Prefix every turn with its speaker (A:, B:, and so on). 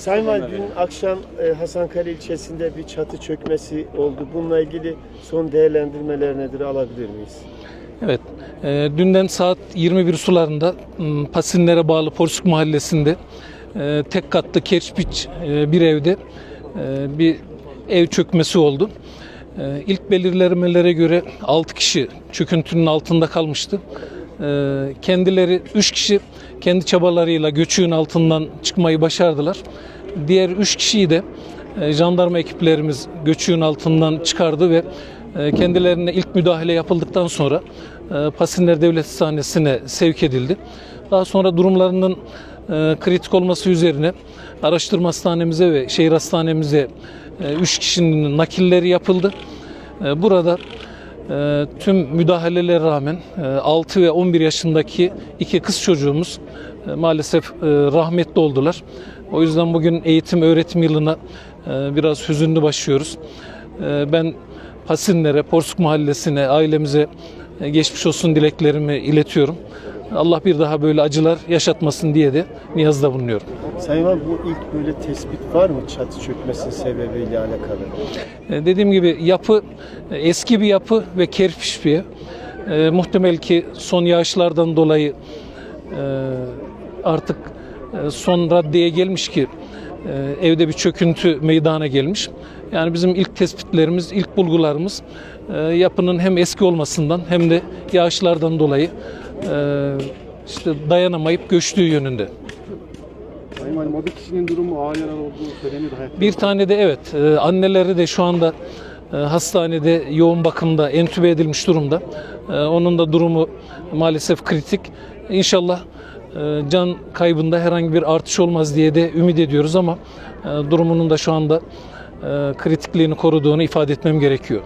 A: Sayın Valim dün akşam e, Hasankale ilçesinde bir çatı çökmesi oldu. Bununla ilgili son değerlendirmeler nedir alabilir miyiz?
B: Evet, e, dünden saat 21 sularında Pasinlere bağlı Porsuk Mahallesi'nde e, tek katlı kerpiç e, bir evde e, bir ev çökmesi oldu. E, ilk belirlemelere göre 6 kişi çöküntünün altında kalmıştı. E, kendileri 3 kişi kendi çabalarıyla göçüğün altından çıkmayı başardılar. Diğer 3 kişiyi de e, jandarma ekiplerimiz göçüğün altından çıkardı ve e, kendilerine ilk müdahale yapıldıktan sonra e, Pasinler Devlet Hastanesi'ne sevk edildi. Daha sonra durumlarının kritik olması üzerine araştırma hastanemize ve şehir hastanemize 3 kişinin nakilleri yapıldı. Burada e, tüm müdahalelere rağmen e, 6 ve 11 yaşındaki iki kız çocuğumuz e, maalesef e, rahmetli oldular. O yüzden bugün eğitim öğretim yılına e, biraz hüzünlü başlıyoruz. E, Ben Pasinlere, Porsuk Mahallesi'ne, ailemize e, geçmiş olsun dileklerimi iletiyorum. Allah bir daha böyle acılar yaşatmasın diye de niyazda bulunuyorum.
A: Sayın Valim bu ilk böyle tespit var mı çatı çökmesinin sebebiyle alakalı?
B: E, Dediğim gibi yapı e, eski bir yapı ve kerpiç bir. E, muhtemel ki son yağışlardan dolayı e, artık e, son raddeye gelmiş ki evde bir çöküntü meydana gelmiş. Yani bizim ilk tespitlerimiz, ilk bulgularımız yapının hem eski olmasından hem de yağışlardan dolayı işte dayanamayıp göçtüğü yönünde.
C: Sayın Valim o bir kişinin durumu ağır yaralı olduğu söyleniyor. Hayatta
B: Bir tane de evet e, anneleri de şu anda e, hastanede yoğun bakımda entübe edilmiş durumda. E, Onun da durumu maalesef kritik. İnşallah can kaybında herhangi bir artış olmaz diye de ümit ediyoruz ama durumunun da şu anda kritikliğini koruduğunu ifade etmem gerekiyor.